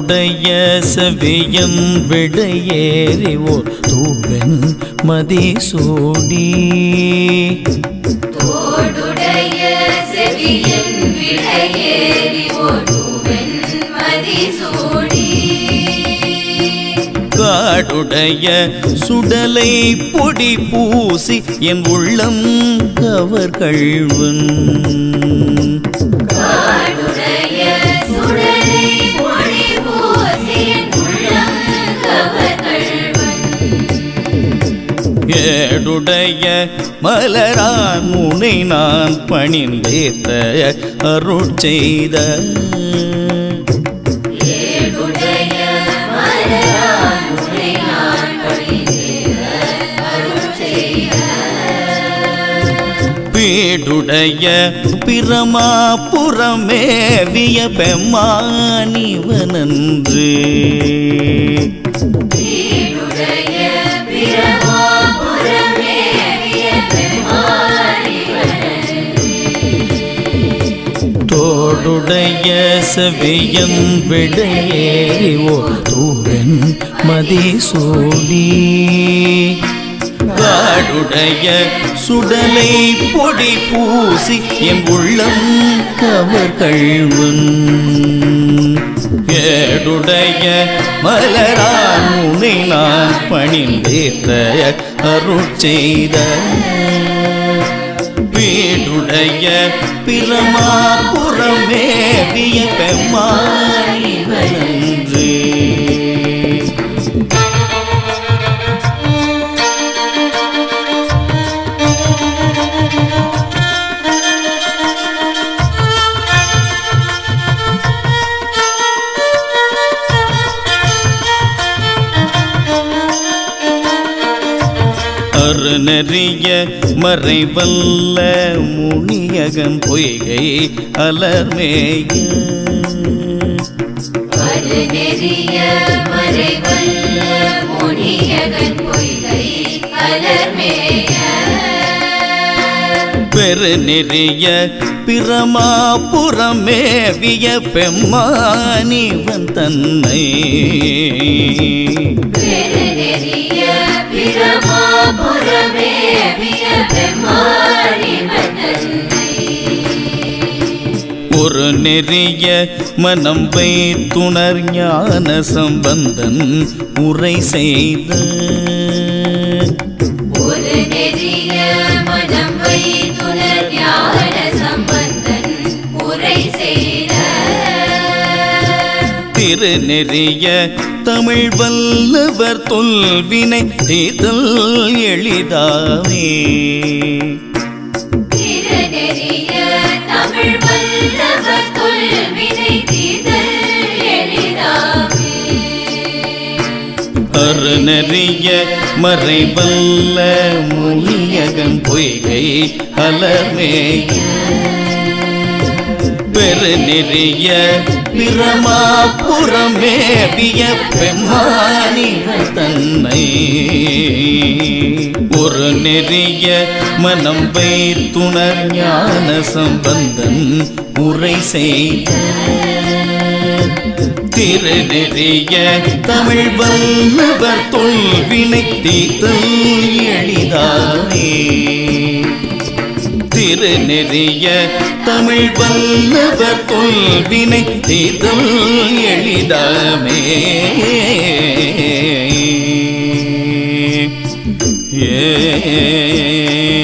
தோடுடைய செவியன் விடையேறி ஓர் தூவன் ஒருவன் மதிசூடி காடுடைய சுடலை பொடி பூசி என் உள்ளம் கவர் கள்வன் ஏடுடைய மலரான் முனை நான் பணிந்தேத்த அருள் செய்த பீடுடைய பிரமாபுரமேவிய பெம்மானிவனன்று தோடுடைய செவியன் விடையேறி ஓ தூவன் மதிசூடி காடுடைய சுடலை பொடி பூசி என் உள்ளம் கவர் கள்வன் ஏடுடைய மலரான் உனை நான் பணிந்தேத்த அருள் செய்த உடைய பிரமா வீடுடைய பிரமாபுரமேவிய நன்றே அருணறிய மறைவல்ல முனியகன் பொய்கை அலர்மேய. அது நெறிய மறைவல்ல முனியகன் பொய்கை பெருநெறிய பிரமாபுரமேவிய பெம்மானிவன் தன்னை. பெரு நெறிய பிரமாபுரமேவிய பெம்மாறி மன்னன்னை ஒரு நெறிய மனம் வைத்துணர் ஞான சம்பந்தன் உரை செய்த திருநெறிய தமிழ் வல்லவர் தொல்வினை தீர்த்தல் எளிதாவே. அருணறிய மறைவல்ல முனியகன் பொய்கை அலர்மேய பெருநெறிய பிரமாபுரமேவிய பெம்மானிகள் தன்னை. ஒரு நெறிய மனம் வைத்துணர் ஞான சம்பந்தன் உரை செய்த திருநெறிய தமிழ் வல்லவர் தொல்வினை தீர்த்தல் எளிதா. திரு நெறிய தமிழ் வல்லவர் கொள்வினை தீர்தல் எளிதாமே. ஏ